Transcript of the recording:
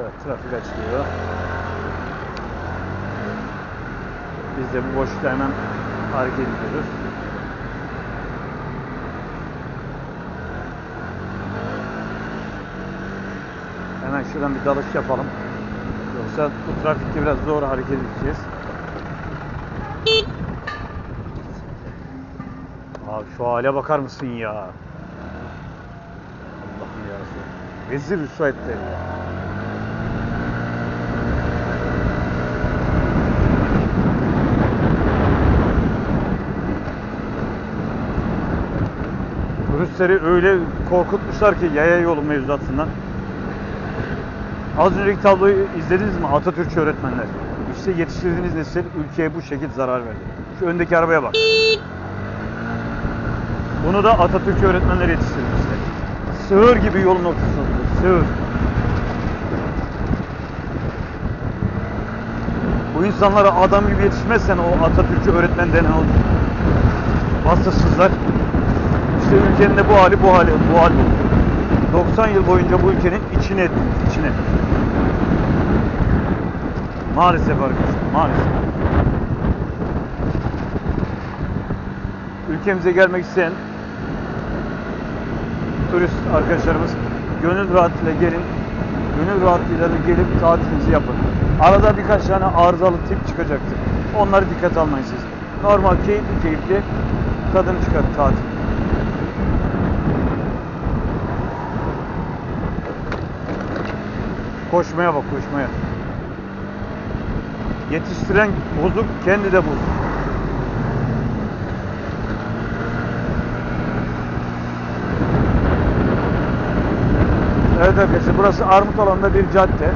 Evet trafik açılıyor. Biz de bu boşlukta hemen hareket ediyoruz. Hemen şuradan bir dalış yapalım. Yoksa bu trafikte biraz zor hareket edeceğiz. Abi şu hale bakar mısın ya? Allah'ım ya. Vezir rüsva etti ya. Turistleri öyle korkutmuşlar ki yaya yolu mevzuatından. Az önceki tabloyu izlediniz mi? Atatürkçü öğretmenler. İşte yetiştirdiğiniz nesil ülkeye bu şekilde zarar verdi. Şu öndeki arabaya bak. Bunu da Atatürkçü öğretmenler yetiştirdi. Sığır gibi yolun ortasında. Sığır. Bu insanlara adam gibi yetişmezsen o Atatürkçü öğretmen denen o vasıfsızlar işte ülkenin de bu hali bu hali bu hal oldu. 90 yıl boyunca bu ülkenin içine içine. Maalesef arkadaşlar, maalesef. Ülkemize gelmek isteyen turist arkadaşlarımız gönül rahatlığıyla gelin. Gönül rahatlığıyla da gelip tatilinizi yapın. Arada birkaç tane arızalı tip çıkacaktır. Onları dikkate almayın siz. Normal keyifli keyifli tadını çıkarın tatil. Koşmaya bak koşmaya. Yetiştiren bozuk, kendi de bozuk. Evet arkadaşlar burası Armut alanında bir cadde.